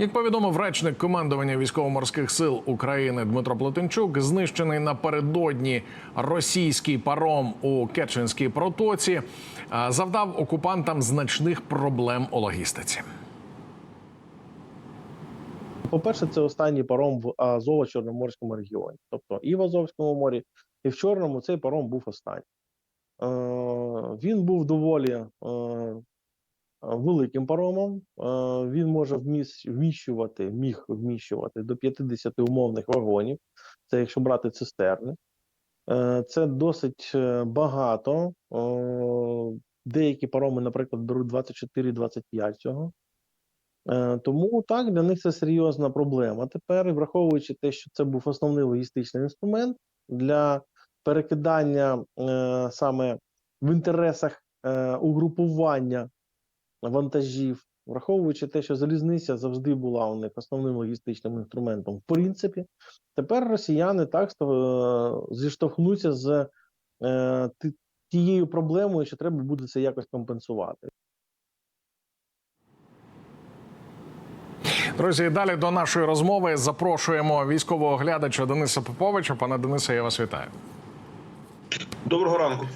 Як повідомив речник командування військово-морських сил України Дмитро Плетенчук, знищений напередодні російський паром у Керченській протоці завдав окупантам значних проблем у логістиці. По-перше, це останній паром в Азово-Чорноморському регіоні. Тобто і в Азовському морі, і в Чорному цей паром був останній. Е, він був доволі е, великим паромом. Е, він може вміщувати, міг вміщувати до 50 умовних вагонів. Це якщо брати цистерни. Е, це досить е, багато. Е, деякі пароми, наприклад, беруть 24-25 цього. Е, Тому так для них це серйозна проблема. Тепер, враховуючи те, що це був основний логістичний інструмент для перекидання е, саме в інтересах е, угрупування вантажів, враховуючи те, що залізниця завжди була у них основним логістичним інструментом, в принципі, тепер росіяни так е, зіштовхнуться з е, тією проблемою, що треба буде це якось компенсувати. Друзі, далі до нашої розмови запрошуємо військового оглядача Дениса Поповича. Пане Денисе, я вас вітаю. Доброго ранку.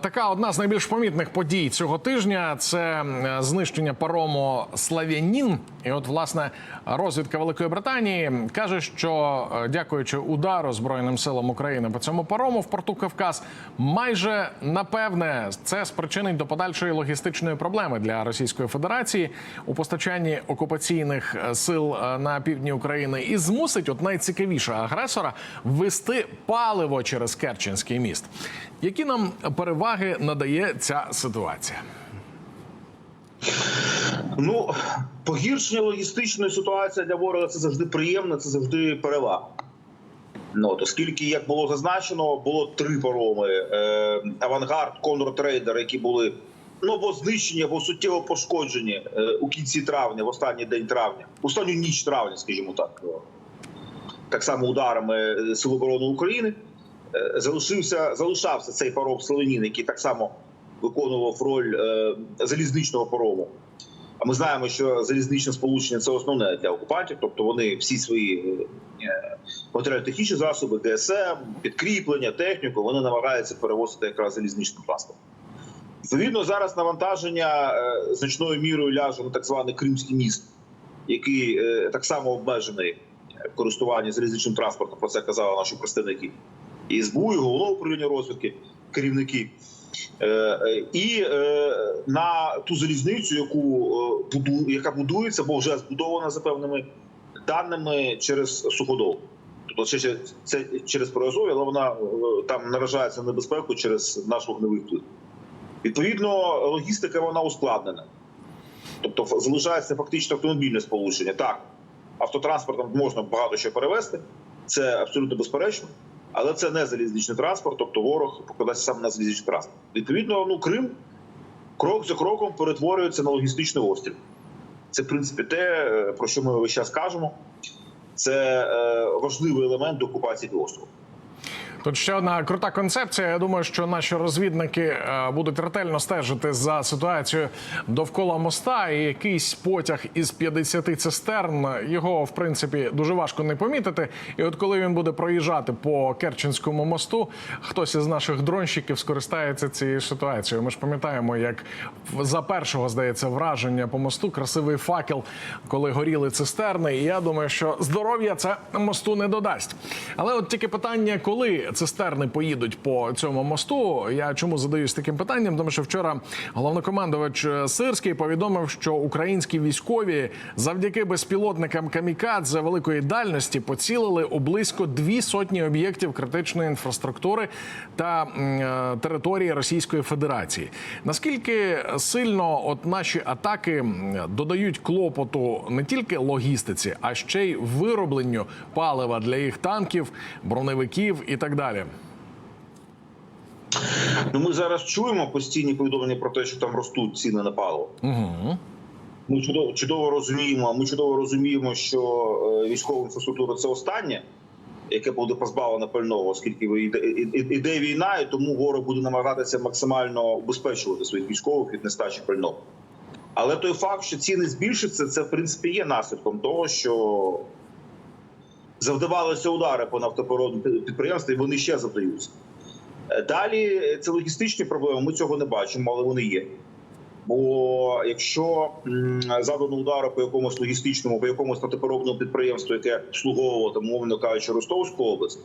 Така одна з найбільш помітних подій цього тижня це е, знищення парому Слав'янін. І от власне розвідка Великої Британії каже, що е, дякуючи удару збройним силам України по цьому парому в порту Кавказ, майже напевне це спричинить до подальшої логістичної проблеми для Російської Федерації у постачанні окупаційних е, сил на півдні України і змусить от найцікавіше агресора ввести паливо через Керченський міст. Які нам переваги надає ця ситуація? Ну, погіршення логістичної ситуації для ворога це завжди приємно, це завжди перевага. Ну, оскільки, як було зазначено, було три пароми: е, авангард, Конор Трейдер, які були ну, або знищені, або суттєво пошкоджені е, у кінці травня, в останній день травня, останню ніч травня, скажімо так, так само ударами Сил оборони України. Е, залишився, залишався цей паром Славенін, який так само виконував роль е, залізничного парому. А ми знаємо, що залізничне сполучення це основне для окупантів, тобто вони всі свої е, матеріально-технічні засоби, ДСМ, підкріплення, техніку, вони намагаються перевозити якраз залізничним транспортом. Відповідно, зараз навантаження значною мірою ляже на так званий Кримський міст, який так само обмежений в користуванні залізничним транспортом. Про це казали наші представники і СБУ, і головного управління розвідки, керівники. Е, е, І е, на ту залізницю, яку яка будується, бо вже збудована за певними даними через суходол. Тобто ще- це через Приазов'я, але вона там наражається на небезпеку через наш вогневий вплив. Відповідно, логістика вона ускладнена. Тобто залишається фактично автомобільне сполучення. Так, автотранспортом можна багато що перевезти, це абсолютно безперечно, але це не залізничний транспорт, тобто ворог покладається саме на залізничний транспорт. Відповідно, ну Крим крок за кроком перетворюється на логістичний острів. Це, в принципі, те, е, про що ми весь час кажемо. Це е, важливий елемент окупації півострову. Тут ще одна крута концепція. Я думаю, що наші розвідники е, будуть ретельно стежити за ситуацією довкола моста. І якийсь потяг із 50 цистерн його в принципі дуже важко не помітити. І от коли він буде проїжджати по Керченському мосту, хтось із наших дронщиків скористається цією ситуацією. Ми ж пам'ятаємо, як за першого здається враження по мосту красивий факел, коли горіли цистерни. І я думаю, що здоров'я це мосту не додасть. Але от тільки питання, коли цистерни поїдуть по цьому мосту. Я чому задаюсь таким питанням? Тому що вчора головнокомандувач е, Сирський повідомив, що українські військові завдяки безпілотникам камікадзе великої дальності поцілили у близько дві сотні об'єктів критичної інфраструктури та е, території Російської Федерації. Наскільки сильно от наші атаки додають клопоту не тільки логістиці, а ще й виробленню палива для їх танків, броневиків і так далі. Ну, ми зараз чуємо постійні повідомлення про те, що там ростуть ціни на паливо. Угу. Ми чудово, чудово розуміємо. Ми чудово розуміємо, що е, військова інфраструктура це останнє, яке буде позбавлено пального, оскільки ви- іде, війна, і тому ворог буде намагатися максимально убезпечувати своїх військових від нестачі пального. Але той факт, що ціни збільшаться, це в принципі є наслідком того, що завдавалися удари по нафтопроводним підприємствам, і вони ще завдаються. Е, Далі е, це логістичні проблеми. Ми цього не бачимо, але вони є. Бо якщо м, завдано удару по якомусь логістичному, по якомусь нафтопереробному підприємству, яке обслуговувало, мовно кажучи, Ростовську область,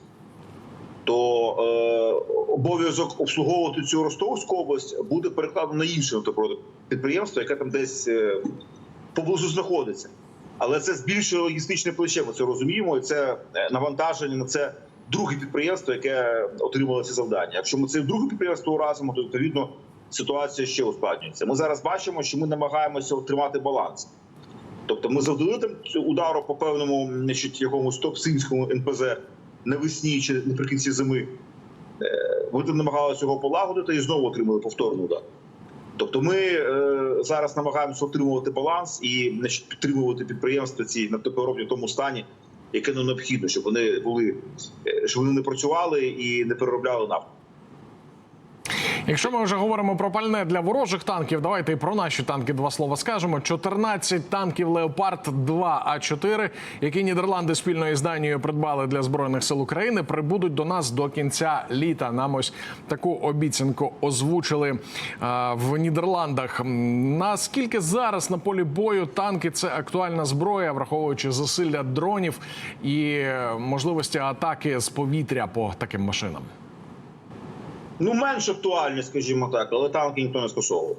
то е, обов'язок обслуговувати цю Ростовську область буде перекладено на інше нафтопереробне підприємство, яке там десь е, поблизу знаходиться. Але це збільшує логістичне плече. Ми це розуміємо, і це е, навантаження на це друге підприємство, яке отримало ці завдання. Якщо ми це друге підприємство уразимо, то відповідно ситуація ще ускладнюється. Ми зараз бачимо, що ми намагаємося отримати баланс. Тобто ми завдали там удару по певному значить, якомусь топсинському НПЗ навесні чи наприкінці зими. Е, Ми там намагалися його полагодити і знову отримали повторний удар. Тобто ми е, зараз намагаємося отримувати баланс і значить, підтримувати підприємства ці нафтопереробні в тому стані, яке нам необхідно, щоб вони були, е, щоб вони не працювали і не переробляли нафту. Якщо ми вже говоримо про пальне для ворожих танків, давайте і про наші танки два слова скажемо. 14 танків Леопард 2 а 4 які Нідерланди спільно із Данією придбали для збройних сил України, прибудуть до нас до кінця літа. Нам ось таку обіцянку озвучили а, в Нідерландах. Наскільки зараз на полі бою танки це актуальна зброя, враховуючи засилля дронів і е, можливості атаки з повітря по таким машинам? Ну, менш актуальні, скажімо так, але танки ніхто не скасовував.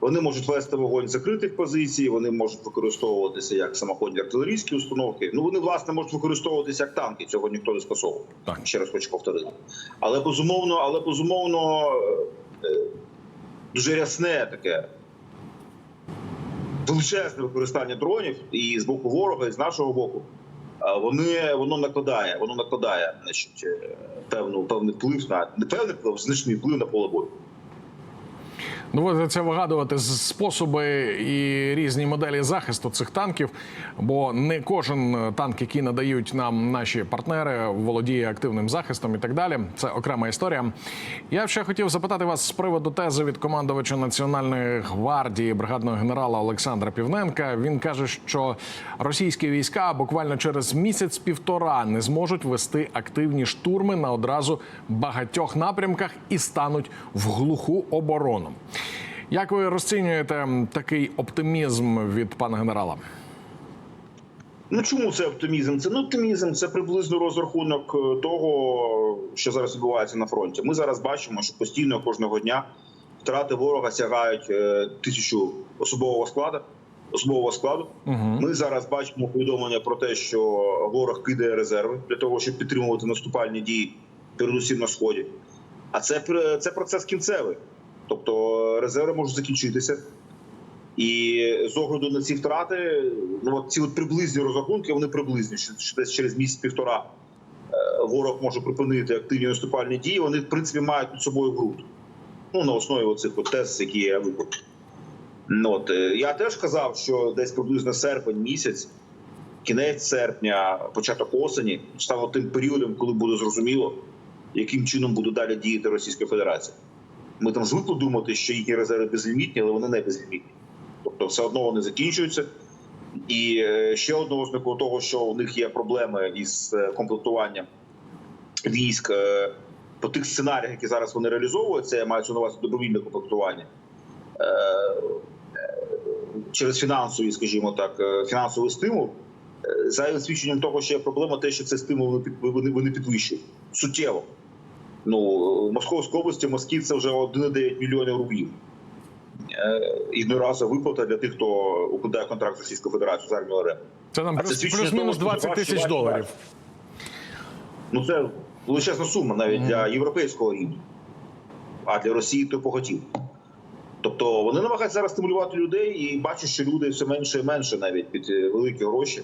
Вони можуть вести вогонь з закритих позицій, вони можуть використовуватися як самоходні артилерійські установки. Ну вони власне можуть використовуватися як танки. Цього ніхто не скасовував. Так. Ще раз хочу повторити. Але безумовно, але безумовно е, е, дуже рясне таке величезне використання дронів і з боку ворога, і з нашого боку. Вони воно накладає, воно накладає значить, е, певну певний вплив на не певний вплив, значний вплив на поле бою. Доводиться вигадувати з- способи і різні моделі захисту цих танків, бо не кожен танк, який надають нам наші партнери, володіє активним захистом і так далі. Це окрема історія. Я ще хотів запитати вас з приводу тези від командувача Національної гвардії бригадного генерала Олександра Півненка. Він каже, що російські війська буквально через місяць-півтора не зможуть вести активні штурми на одразу багатьох напрямках і стануть в глуху оборону. Як ви розцінюєте такий оптимізм від пана генерала? Ну чому це оптимізм? Це ну оптимізм, це приблизно розрахунок е, того, що зараз відбувається на фронті. Ми зараз бачимо, що постійно кожного дня втрати ворога сягають е, тисячу особового складу. Особового складу. Угу. Ми зараз бачимо повідомлення про те, що ворог кидає резерви для того, щоб підтримувати наступальні дії, передусім на сході. А це це процес кінцевий. Тобто резерви можуть закінчитися. І з огляду на ці втрати, ну от ці от приблизні розрахунки, вони приблизні. Що десь через місяць-півтора е, ворог може припинити активні наступальні дії. Вони, в принципі, мають під собою ґрунт. Ну, на основі оцих тез, які я виклав. Ну, от, е, я теж казав, що десь приблизно серпень місяць, кінець серпня, початок осені стало тим періодом, коли буде зрозуміло, яким чином буде далі діяти Російська Федерація. Ми там звикли думати, що їхні резерви безлімітні, але вони не безлімітні. Тобто, все одно вони закінчуються. І е, ще одного ознаку того, що у них є проблеми із е, комплектуванням військ е, по тих сценаріях, які зараз вони реалізовують, це я маю на увазі добровільне комплектування. Через фінансові, скажімо так, фінансовий стимул, за свідченням того, що є проблема, те, що цей стимул вони підвищують суттєво. Ну, Московській області Москів це вже 1,9 мільйонів рублів. Е, Єдноразова виплата для тих, хто укладає контракт з Російською Федерацією з армією РФ. Це нам плюс-мінус 20 тисяч доларів. Ну це величезна сума навіть для європейського рівня, а для Росії то поготів. Тобто вони намагаються зараз стимулювати людей і бачать, що люди все менше і менше навіть під е, великі гроші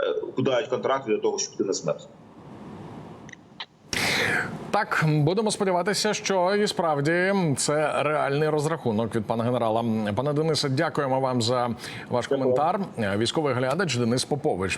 е, укладають контракти для того, щоб піти на смерть. Так, будемо сподіватися, що і справді це реальний розрахунок від пана генерала. Пане Денисе, дякуємо вам за ваш коментар. Військовий глядач Денис Попович